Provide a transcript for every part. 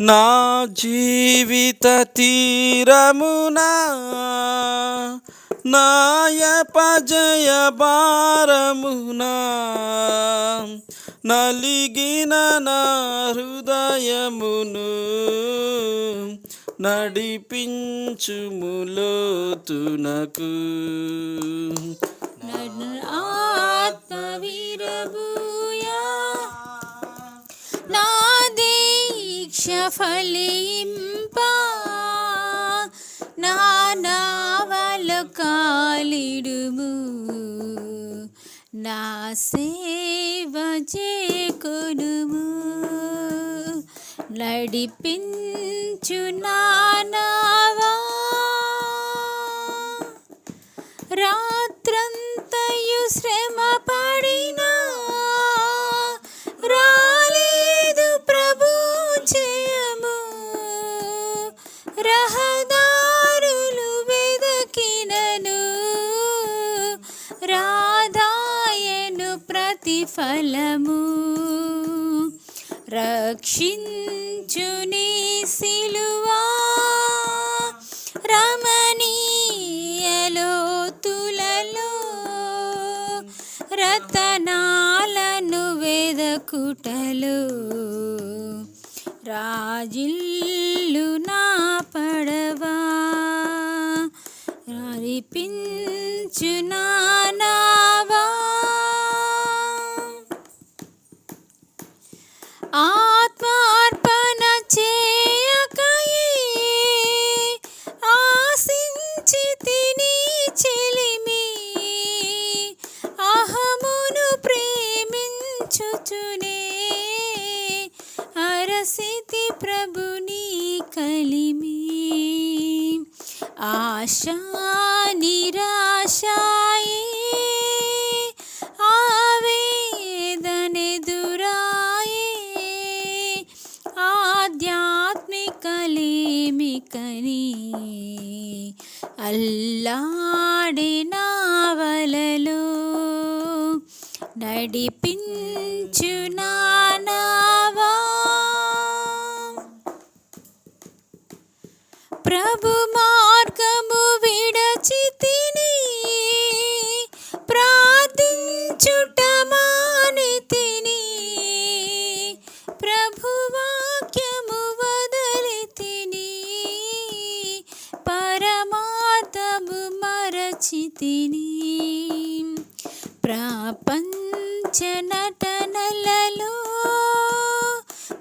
నా జీవిత తీరమున? నాయ భారమున? నలిగిన నా హృదయమును నడిపించుములోతునకు ఫలింపా. నా కాలిడుము. నా సేవ చేకొనుము. నడిపించు నానావా రాధాయను ప్రతిఫలము. రక్షించుని సిలువా. రమణీయలోతులలో రతనాలను వెదకుటలు. రాజిల్లు నా పడవా. నడిపించు ఆత్మార్పణ తిని చెలిమి అరసితి ప్రభుని కలిమి. ఆశా నిరాశా ఆధ్యాత్మికలేమికని అల్లాడి నావలలో నడిపించు నానావా ప్రభు మార్గము విడచి మరచి ప్రపంచ నటనలలో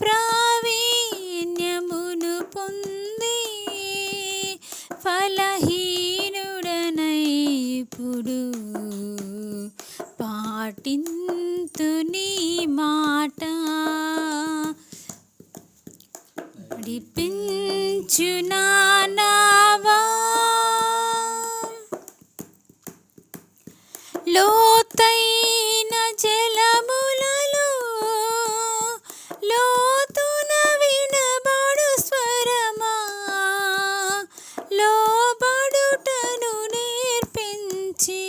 ప్రావీణ్యమును పొంది ఫలహీనుడనైపుడు పాటింతు నీ మాట. నడిపించు నానావా లోతైన జలములలో లోతున వినబడు స్వరమా? లోబడుటను నేర్పించి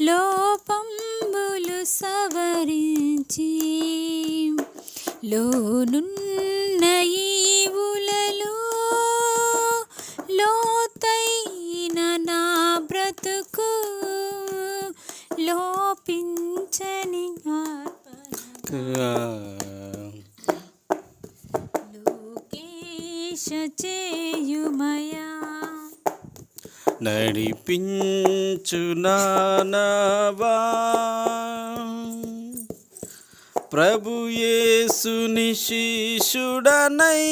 లోపంబులు సవరించి లోనున్న లోపించని ఆత్మన లోకేశ చేయుమయా నడిపించు నానవా. ప్రభు శిష్యుడనై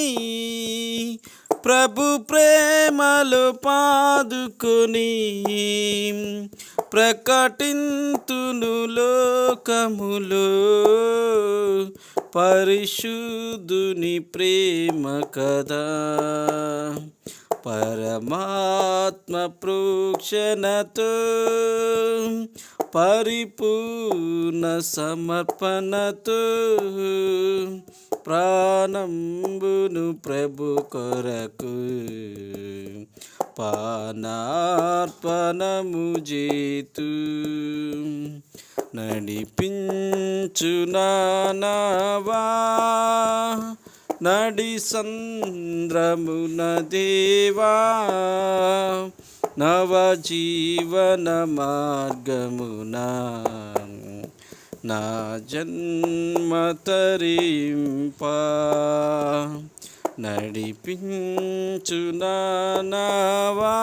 ప్రభు ప్రేమలు పాదుకొని ప్రకటింతును లోకములో పరిశుద్ధుని ప్రేమ కదా. పరమాత్మ ప్రోక్షణతో పరిపూర్ణ సమర్పణతో ప్రాణంబును ప్రభు కొరకు పానార్పణము చేతు. నడిపించు నానావా. నడి సంద్రమున దేవా. నవజీవన మార్గమున. నా జన్మ తరింప. నడిపించు నానావా.